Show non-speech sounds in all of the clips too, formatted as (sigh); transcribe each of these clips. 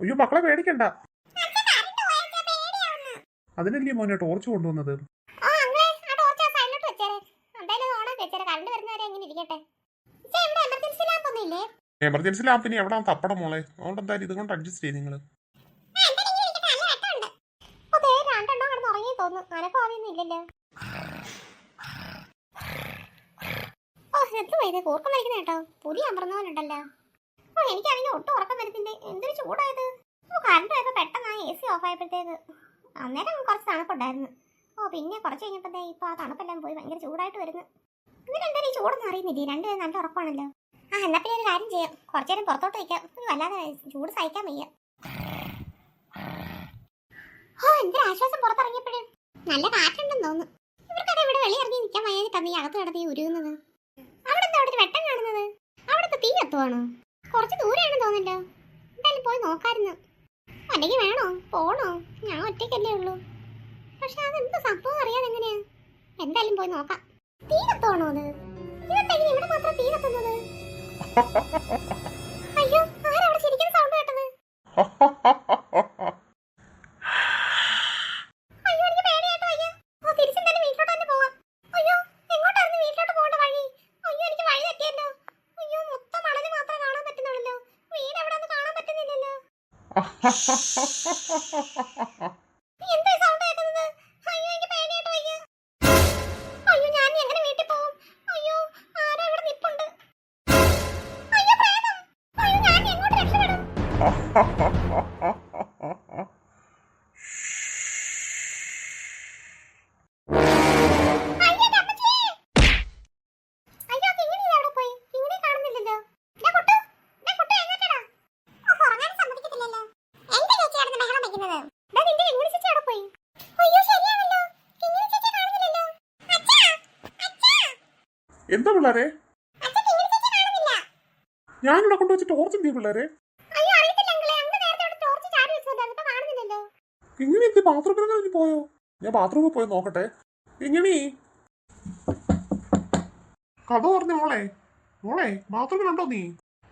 അയ്യോ മക്കളെ പേടിക്കണ്ട. അതിനല്ലേ മോനെ ടോർച്ച് കൊണ്ടുവന്നത്? എമർജൻസി ലാമ്പിന് എവിടെ തപ്പട മോളെ? അതുകൊണ്ട് എന്തായാലും ഇതുകൊണ്ട് അഡ്ജസ്റ്റ് ചെയ്ത് നിങ്ങൾ. ഓ, എന്ത് വൈദ്യ കൂർക്കം വലിക്കുന്ന കേട്ടോ. പുലി അമർന്ന എനിക്കാണെങ്കിൽ ഒട്ടും ഉറക്കം വരുന്നില്ല എന്തൊരു ചൂടായത്? ഓ കറണ്ട് പോയപ്പോ പെട്ടെന്ന് ആ എ സി ഓഫ് ആയപ്പോഴത്തേക്ക്. അന്നേരം കുറച്ച് തണുപ്പുണ്ടായിരുന്നു. ഓ പിന്നെ കുറച്ച് കഴിഞ്ഞപ്പോഴത്തേ ഇപ്പൊ ആ തണുപ്പെല്ലാം പോയി ഭയങ്കര ചൂടായിട്ട് വരുന്നു. ഇവരെന്തായാലും ഈ ചൂടൊന്നും അറിയുന്നില്ലേ? രണ്ടുപേരും നല്ല ഉറക്കമാണല്ലോ ആ എന്നാ പിന്നെ ഒരു കാര്യം ചെയ്യാം. കുറച്ചു നേരം പുറത്തോട്ട് വയ്ക്കാം. വല്ലാതെ ചൂട് സഹിക്കാൻ വയ്യ. ഓ എന്തൊരു ആശ്വാസം പുറത്തിറങ്ങിയപ്പോഴും. നല്ല കാറ്റുണ്ടെന്ന് തോന്നുന്നു. ഇവർക്കത് ഇവിടെ വെളിയിറങ്ങി നിൽക്കാൻ വയ്യാതെ ഈ അകത്ത് കിടന്ന് അവിടെ എന്താ അവിടെ വെട്ടം കാണുന്നത്? അവിടുത്തെ തീ എത്തുവാണോ കുറച്ച് ദൂരെയാണെന്ന് തോന്നല്ലോ എന്തായാലും പോയി നോക്കായിരുന്നു. അല്ലെങ്കിൽ വേണോ? പോണോ? ഞാൻ ഒറ്റയ്ക്കല്ലേ ഉള്ളൂ. പക്ഷെ അതെന്ത് സംഭവം അറിയാൻ എങ്ങനെയാ? എന്തായാലും പോയി നോക്കാം. തീ കത്തോണോ അത്? ഇവിടെ മാത്രം തീ കത്തുന്നത് (laughs) അയ്യോ ആരാ അവിടെ ചിരിക്കുന്ന സൗണ്ട് കേട്ടത് അയ്യോ എനിക്ക് പേടിയായിട്ട് വയ്യ ഓ തിരിച്ചെന്തായാലും വീട്ടിലോട്ട് തന്നെ പോവാം അയ്യോ എങ്ങോട്ടായിരുന്നു വീട്ടിലോട്ട് പോകേണ്ട വഴി അയ്യോ എനിക്ക് വഴി തെറ്റിയല്ലോ അയ്യോ മൊത്തം മണൽ മാത്രമേ കാണാൻ പറ്റുന്നുള്ളൂ വീട് എവിടെയൊന്നും കാണാൻ പറ്റുന്നില്ലല്ലോ എന്താ സൗണ്ട് കേൾക്കുന്നത് അയ്യോ എനിക്ക് പേടിയായിട്ട് വയ്യ അയ്യോ ഞാൻ ഇനി എങ്ങനെ വീട്ടിൽ പോകും അയ്യോ ആരോ ഇവിടെ നിപ്പുണ്ട് അയ്യോ പ്രേതം അയ്യോ ഞാൻ ഇനി എങ്ങോട്ട് രക്ഷപ്പെടും അയ്യോ എന്റെ അമ്മച്ചി! അയ്യോ കിങ്ങിണി ദേ അവിടെ പോയി കിങ്ങിണി കാണുന്നില്ലല്ലോ ദേ കുട്ടു ദേ കുട്ടു എഴുന്നേറ്റടാ ഓ ഉറങ്ങാൻ സമ്മതിക്കത്തില്ലല്ലോ എന്താ ചേച്ചി അവിടെ ബഹളം വെക്കുന്നത് ദേ നിന്റെ കിങ്ങിണി ചേച്ചി അവിടെ പോയി അയ്യോ ശരിയാണല്ലോ കിങ്ങിണി ചേച്ചി കാണുന്നില്ലല്ലോ അച്ഛാ അച്ഛാ എന്താ പിള്ളേരെ? ഞാനിവിടെ കൊണ്ടുവച്ച് ടോർച്ച് എന്തിയ പിള്ളേരെ. ഇങ്ങനെ എന്ത് ബാത്റൂമിൽ പോയോ? ഞാൻ ബാത്റൂമിൽ പോയി നോക്കട്ടെ. ഇങ്ങനെ കഥ പറഞ്ഞ മോളെ. മോളെ ബാത്റൂമിലുണ്ടോ നീ?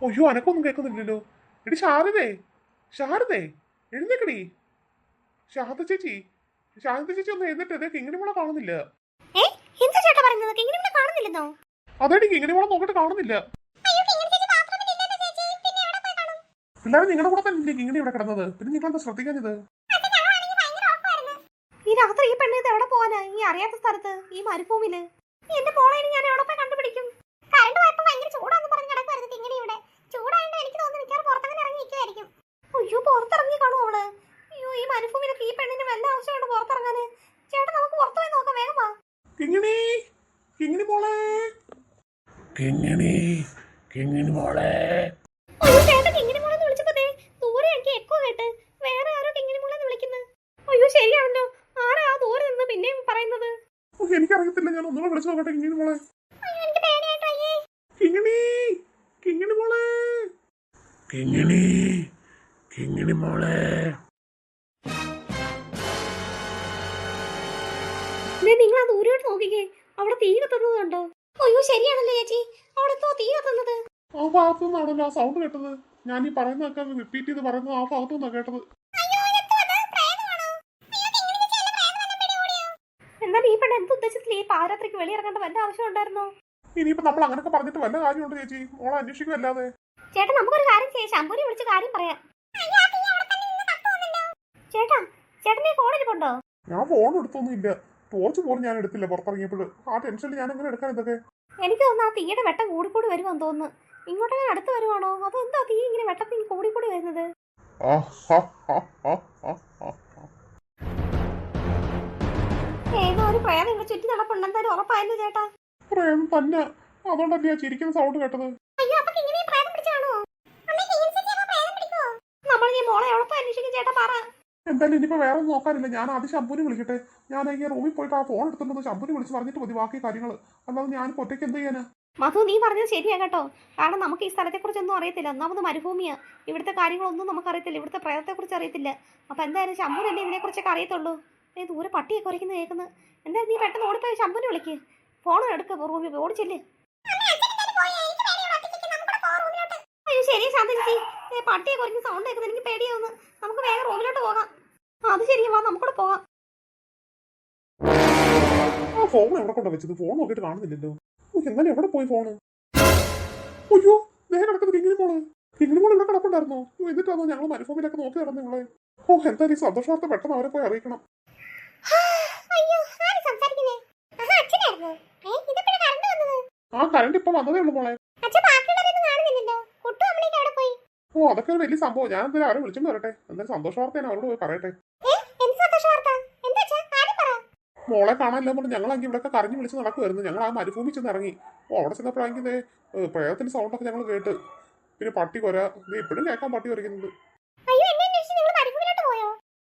അയ്യോ അനക്കൊന്നും കേൾക്കുന്നില്ലല്ലോ. എടി ശാരദേ. ശാരദേ എഴുന്നേക്കടി. ശാരദ ചേച്ചി ശാരദ ചേച്ചി ഒന്ന് എഴുന്നേറ്റ്. കിങ്ങിണി മോളെ കാണുന്നില്ല. ഏ? എന്താ ചേട്ടാ പറയുന്നത്? കിങ്ങിണി ഇവിടെ കാണുന്നില്ലെന്നോ? അതേടി ഇങ്ങനെ കൂടെ നോക്കിട്ട് കാണുന്നില്ല. പിള്ളേർ നിങ്ങളുടെ കൂടെ തന്നെ കിങ്ങിണി ഇവിടെ കിടന്നത്? പിന്നെ നിങ്ങൾ എന്താ ഉറക്കമായിരുന്നു ഈ രാത്രി ഈ പെണ്ണ് ഇത് എവിടെ പോവാനാ? ഈ അറിയാത്ത സ്ഥലത്ത് ഈ മരുഭൂമിയിൽ. എന്റെ മോളെ ഞാൻ എവിടെ പോയി കണ്ടുപിടിക്കും? കറണ്ട് പോയപ്പോ ഭയങ്കര ചൂടാന്ന് പറഞ്ഞ് നടക്കുവായിരുന്നു ഇങ്ങനെ ഇവിടെ. ചൂടായതുകൊണ്ട് എനിക്ക് തോന്നുന്നു മിക്കവാറും പുറത്തങ്ങനെ ഇറങ്ങി നിൽക്കുമായിരിക്കും അയ്യോ പുറത്തിറങ്ങി കാണും അവൾ? അയ്യോ ഈ മരുഭൂമിയിലൊക്കെ ഈ പെണ്ണിന് വല്ല ആവശ്യമുണ്ട് പുറത്തിറങ്ങാന്? ചേട്ടാ നമുക്ക് പുറത്തു പോയി നോക്കാം വേഗം വാ. മോളെ കിങ്ങിണി കിങ്ങിണി മോളെ. അയ്യോ കിങ്ങിണി മോളെന്ന് വിളിച്ചപ്പോ ദേ ദൂരെ എനിക്ക് എക്കോ കേട്ട് വേറെ ആരോ കിങ്ങിണി മോളെന്ന് വിളിക്കുന്നു. അയ്യോ ശരിയാണല്ലോ. ആരാ ആ ദൂരെ നിന്ന് പിന്നെയും പറയുന്നത്? ഓ, എനിക്കറിയത്തില്ല. ഞാൻ ഒന്നുകൂടെ വിളിച്ചു നോക്കട്ടെ കിങ്ങിണി മോളെ. അയ്യോ എനിക്ക് പേടിയായിട്ട് വയ്യേ കിങ്ങിണി കിങ്ങിണി മോളെ. കിങ്ങിണി കിങ്ങിണി മോളെ. ദേ നിങ്ങൾ ആ ദൂരോട്ട് നോക്കിക്കേ. അവിടെ തീ കത്തുന്നത് കണ്ടോ അയ്യോ ശരിയാണല്ലോ ചേച്ചി. അവിടുത്തെ തീ കത്തുന്നത്. ആ ഭാഗത്തു നിന്നാണല്ലോ ആ സൗണ്ട് കേട്ടത്. ഞാൻ ഈ പറയുന്നതൊക്കെ റിപ്പീറ്റ് ചെയ്ത് പറയുന്നത് ആ ഭാഗത്തു നിന്നാണ് കേട്ടത് എന്നാൽ ഈ പെണ്ണ് എന്ത് ഉദ്ദേശത്തിൽ ഈ പാരാത്രിക്ക് വെളിയിറങ്ങേണ്ട വല്ല ആവശ്യം ഉണ്ടായിരുന്നോ? ഇനിയിപ്പോ നമ്മൾ അങ്ങനെയൊക്കെ പറഞ്ഞിട്ട് വല്ല കാര്യമുണ്ട് ചേച്ചി? ഓളെ അന്വേഷിക്കുമല്ലാതെ ചേട്ടാ നമുക്കൊരു കാര്യം ചെയ്യാം. ശമ്പൂരി വിളിച്ച് കാര്യം പറയാം. ചേട്ടാ ചേട്ടൻ ഈ ഫോണിരിപ്പുണ്ടോ ഞാൻ ഫോൺ എടുത്തൊന്നും ഇല്ല ടോർച്ച് പോലും ഞാൻ എടുത്തില്ല പുറത്തിറങ്ങിയപ്പോൾ ആ ടെൻഷനിൽ ഞാൻ എങ്ങനെ എടുക്കാൻ ഇതൊക്കെ? എനിക്ക് തോന്നുന്നു ആ തീയുടെ വെട്ടം കൂടി വരുമെന്ന് തോന്നുന്നു. ഇങ്ങോട്ടെങ്ങനെ അടുത്ത് വരുവാണോ? അതോ എന്താ തീ ഇങ്ങനെ വെട്ടത്തിൽ കൂടി വരുന്നത്. ഏതോ ഒരു പ്രേതം ഇവിടെ ചുറ്റി ചേട്ടാ. പ്രേമം തന്നെ. അതുകൊണ്ടല്ലേ ആ ചിരിക്കുന്ന സൗണ്ട് കേട്ടത്? അയ്യോ അപ്പൊ ഇങ്ങനെ പ്രേതം പിടിച്ചാണോ? നമ്മൾ മോളെ ചേട്ടാ പറ. എന്തായാലും ഇനിയിപ്പോ വേറെ ഒന്നും നോക്കാനില്ല. ഞാൻ ആദ്യം ശമ്പൂനെ വിളിക്കട്ടെ. ഞാൻ ഈ റൂമിൽ പോയിട്ട് ആ ഫോൺ എടുത്തിട്ട് ശമ്പൂനെ വിളിച്ച് പറഞ്ഞിട്ട് മതി ബാക്കി കാര്യങ്ങൾ അല്ലാതെ ഞാൻ ഒറ്റയ്ക്ക് എന്ത് ചെയ്യാനാ? മധു നീ പറഞ്ഞത് ശരിയാ കേട്ടോ. കാരണം നമുക്ക് ഈ സ്ഥലത്തെക്കുറിച്ചൊന്നും അറിയത്തില്ല. ഒന്നാമത് മരുഭൂമിയാ. ഇവിടുത്തെ കാര്യങ്ങളൊന്നും നമുക്ക് അറിയത്തില്ല ഇവിടുത്തെ പ്രേതത്തെക്കുറിച്ച് അറിയത്തില്ല. അപ്പൊ എന്തായാലും ശമ്പൂരല്ലേ ഇതിനെക്കുറിച്ചൊക്കെ അറിയത്തുള്ളൂ? ഏ ദൂരെ പട്ടിയൊക്കെ കുറയ്ക്കുന്ന കേൾക്കുന്നത്. എന്തായാലും നീ പെട്ടെന്ന് ഓടിപ്പോ ശമ്പൂനെ വിളിക്ക്. ഫോൺ എടുക്ക. റൂമിൽ ഓടിച്ചില്ലേ. ശരി ശാന്ത പട്ടിയെ കുറഞ്ഞ് സൗണ്ട് കേൾക്കുന്നത് എനിക്ക് പേടിയാവുന്നു. നമുക്ക് വേഗം റൂമിലോട്ട് പോകാം. അത് ശരി വാ നമുക്കൂടെ പോകാം. ആ ഫോൺ എവിടെ കൊണ്ടാ വെച്ചത്? ഫോൺ നോക്കിയിട്ട് കാണുന്നില്ലല്ലോ. എന്നാലും എവിടെ പോയി ഫോണ് അയ്യോ നേരെ കിടക്കുന്നത് കിങ്ങിനി മോൾ. കിങ്ങിനി മോൾ ഇവിടെ കിടപ്പുണ്ടായിരുന്നോ? എന്നിട്ടാണോ ഞങ്ങൾ മരുഭൂമിയിലൊക്കെ നോക്കി നടന്നു നിങ്ങളെ ഓ എന്തായാലും ഈ സന്തോഷവാർത്ത പെട്ടെന്ന് അവരെ പോയി അറിയിക്കണം. ആ കറണ്ട് ഇപ്പൊ വന്നതേ ഉള്ളൂ മോളെ. ഓ അതൊക്കെ ഒരു വലിയ സംഭവം. ഞാൻ എന്തായാലും അവരെ വിളിച്ചു വരട്ടെ. എന്തായാലും സന്തോഷ വാർത്ത ഞാൻ അവരോട് പോയി പറയട്ടെ. മോളെ കാണാനില്ല പറഞ്ഞു ഞങ്ങളാണെങ്കിൽ ഇവിടെ കരഞ്ഞു വിളിച്ച് നടക്കുമായിരുന്നു ഞങ്ങൾ ആ മരുഭൂമി ചെന്ന് ഇറങ്ങി. ഓ അവിടെ ചെന്നപ്പോഴാണെങ്കിൽ പ്രേതത്തിന്റെ സൗണ്ടൊക്കെ ഞങ്ങൾ കേട്ട്. പിന്നെ പട്ടി കൊര ദേ ഇപ്പോഴും കേൾക്കാൻ പട്ടി കുറയ്ക്കുന്നത്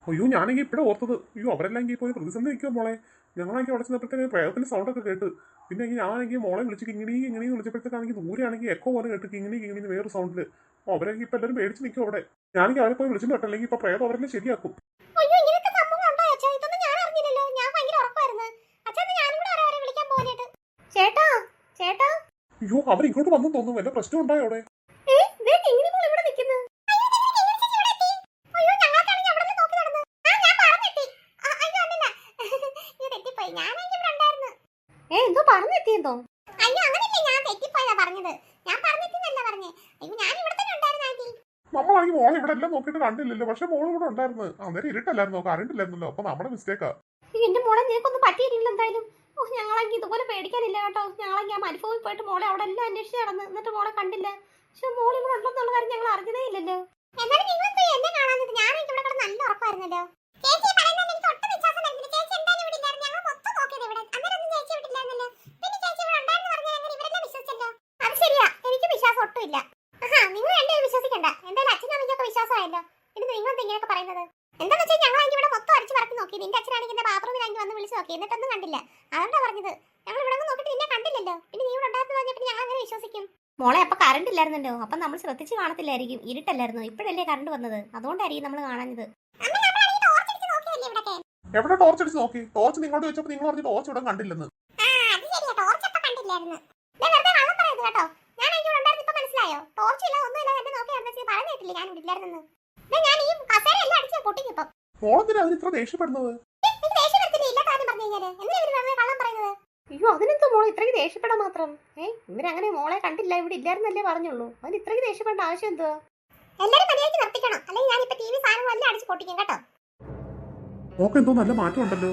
അയ്യോ ഞാനെങ്കിൽ ഇപ്പോഴും ഓർത്തത്. അയ്യോ അവരെല്ലാം പോയി പ്രതിസന്ധി നിൽക്കുമോ മോളെ. ഞങ്ങളാണെങ്കിൽ അവിടെ ചെന്നപ്പോഴത്തേക്ക് പ്രേതത്തിന്റെ സൗണ്ടൊക്കെ കേട്ട്. പിന്നെ ഈ ഞാനാണെങ്കിൽ മോളെ വിളിച്ച് കിങ്ങിണി കിങ്ങിണി വിളിച്ചപ്പോഴത്തേക്കാണെങ്കിൽ ദൂരെയാണെങ്കിൽ എക്കോ പോലെ കേട്ട് കിങ്ങിണി കിങ്ങിണി വേറെ സൗണ്ടിൽ അവരൊക്കെ ഇപ്പൊ എല്ലാവരും പേടിച്ച് നിൽക്കും അവിടെ. ഞാനെങ്കിൽ അവരെ പോയി വിളിച്ചു അല്ലെങ്കിൽ ഇപ്പൊ പ്രേതം അവരെ ശരിയാക്കും. അയ്യോ അവർ ഇങ്ങോട്ട് വന്നു തോന്നുന്നു. വല്ല പ്രശ്നം ഉണ്ടായോ അവിടെ ഏ ദേ കിങ്ങിണി മോൾ ഇവിടെ നിൽക്കുന്നു അയ്യോ ഞങ്ങൾക്കാണെങ്കിൽ അവിടെ നിന്ന് നോക്കി നടന്നു ആ ഞാൻ പറഞ്ഞെത്തി ആ, അയ്യോ അല്ലല്ല ഇത് തെറ്റിപ്പോയി ഞാനെങ്കിൽ ഇവിടെ ഉണ്ടായിരുന്നു ഏ എന്തോ പറഞ്ഞെത്തിയെന്തോ? അയ്യോ അങ്ങനെയല്ലേ ഞാൻ തെറ്റിപ്പോയതാ പറഞ്ഞത്. ഞാൻ പറഞ്ഞെത്തിന്നല്ല പറഞ്ഞേ. അയ്യോ ഞാൻ ഇവിടെ തന്നെ ഉണ്ടായിരുന്നു ആന്റി. നമ്മളാണെങ്കിൽ മോൾ ഇവിടെ എല്ലാം നോക്കിയിട്ട് കണ്ടില്ലല്ലോ. പക്ഷെ മോൾ ഇവിടെ ഉണ്ടായിരുന്നു. അന്നേരം ഇരുട്ടല്ലായിരുന്നോ? കറണ്ട് ഇല്ലായിരുന്നല്ലോ. അപ്പൊ നമ്മുടെ മിസ്റ്റേക്കാ എന്റെ മോളെ നിനക്കൊന്നും പറ്റിയിട്ടില്ല എന്തായാലും. ഓ ഞങ്ങളെങ്കിൽ ഇതുപോലെ പേടിക്കാനില്ല കേട്ടോ. ഞങ്ങളെങ്കിൽ ആ മരുഭൂമിൽ പോയിട്ട് മോളെ അവിടെ എല്ലാം അന്വേഷിച്ച് നടന്ന് എന്നിട്ട് മോളെ കണ്ടില്ല. പക്ഷെ മോൾ ഇവിടെ ഉണ്ടെന്നുള്ള കാര്യം ഞങ്ങൾ അറിഞ്ഞതേ ഇല്ലല്ലോ. എന്നാലും നിങ്ങൾ പോയി എന്നെ കാണാൻ ഞാൻ ഇവിടെ കിടന്ന് നല്ല ഉറപ്പായിരുന്നല്ലോ. ഇല്ല. ആഹാ നിങ്ങൾ രണ്ടുപേരും വിശ്വസിക്കണ്ട. എന്തായാലും അച്ഛനും അമ്മയ്ക്കൊക്കെ വിശ്വാസമായല്ലോ. ഇത് നിങ്ങൾ എന്താ ഇങ്ങനെയൊക്കെ പറയുന്നത്? എന്താന്ന് വെച്ചാൽ ഞങ്ങൾ അതിന്റെ ഇവിടെ മൊത്തം അടിച്ച് പറക്കി നോക്കി. നിന്റെ അച്ഛനാണെങ്കിൽ എന്റെ ബാത്റൂമിലാണെങ്കിൽ വന്ന് വിളിച്ചു നോക്കി. എന്നിട്ടൊന്നും കണ്ടില്ല. അതുകൊണ്ടാ പറഞ്ഞത്? ഞങ്ങൾ ഇവിടെ ഒന്നും നോക്കിയിട്ട് നിന്നെ കണ്ടില്ലല്ലോ. പിന്നെ നീ ഇവിടെ ഉണ്ടായിരുന്നു പറഞ്ഞപ്പോൾ ഞങ്ങൾ അങ്ങനെ വിശ്വസിക്കും. മോളെ അപ്പൊ കറണ്ട് ഇല്ലായിരുന്നല്ലോ. അപ്പൊ നമ്മൾ ശ്രദ്ധിച്ച് കാണത്തില്ലായിരിക്കും. ഇരുട്ടല്ലായിരുന്നു? ഇപ്പോഴല്ലേ കറണ്ട് വന്നത്. അതുകൊണ്ടായിരിക്കും നമ്മൾ കാണാഞ്ഞത്. അമ്മ നമ്മളാണെങ്കിൽ ടോർച്ച് അടിച്ച് നോക്കിയല്ലേ ഇവിടൊക്കെ? എവിടെ ടോർച്ച് അടിച്ച് നോക്കി? ടോർച്ച് നിങ്ങളോട് വെച്ചപ്പോൾ നിങ്ങൾ പറഞ്ഞു ടോർച്ച് ഇവിടെ കണ്ടില്ലെന്ന്. ആ, അത് ശരിയാ. ടോർച്ച് അപ്പൊ കണ്ടില്ലായിരുന്നു. വെറുതെ കള്ളം പറയരുത് കേട്ടോ. ഞാൻ അതിന്റെ കൂടെ ഉണ്ടായിരുന്നു. ഇപ്പൊ മനസ്സിലായോ? ടോർച്ചില്ല ഒന്നുമില്ല, എന്നെ നോക്കി നടന്നേച്ച് പറഞ്ഞ് കേട്ടില്ലേ ഞാൻ ഇവിടെ ഇല്ലായിരുന്നെന്ന്. ദേ ഞാൻ ഈ കസേര എല്ലാം അടിച്ച് പൊട്ടിക്കും ഇപ്പം. മോളെന്തിനാ അതിന് ഇത്ര ദേഷ്യപ്പെടുന്നത് ഏ, എനിക്ക് ദേഷ്യം കാര്യം പറഞ്ഞു കഴിഞ്ഞാൽ. എന്തിനാ ഇവർ വെറുതെ കള്ളം പറയുന്നത്? അയ്യോ അതിനെന്തോ മോളെ ഇത്രയ്ക്ക് ദേഷ്യപ്പെടാൻ മാത്രം ഏ ഇവരങ്ങനെ മോളെ കണ്ടില്ല ഇവിടെ ഇല്ലായിരുന്നല്ലേ പറഞ്ഞുള്ളൂ അതിന് ഇത്രയ്ക്ക് ദേഷ്യപ്പെടേണ്ട ആവശ്യം എന്തുവാ എല്ലാരും മര്യാദയ്ക്ക് നിർത്തിക്കണം. അല്ലെങ്കിൽ ടിവി സാധനം സാധനങ്ങളെല്ലാം അടിച്ച് പൊട്ടിക്കും കേട്ടോ. മോക്ക് എന്തോ നല്ല മാറ്റം ഉണ്ടല്ലോ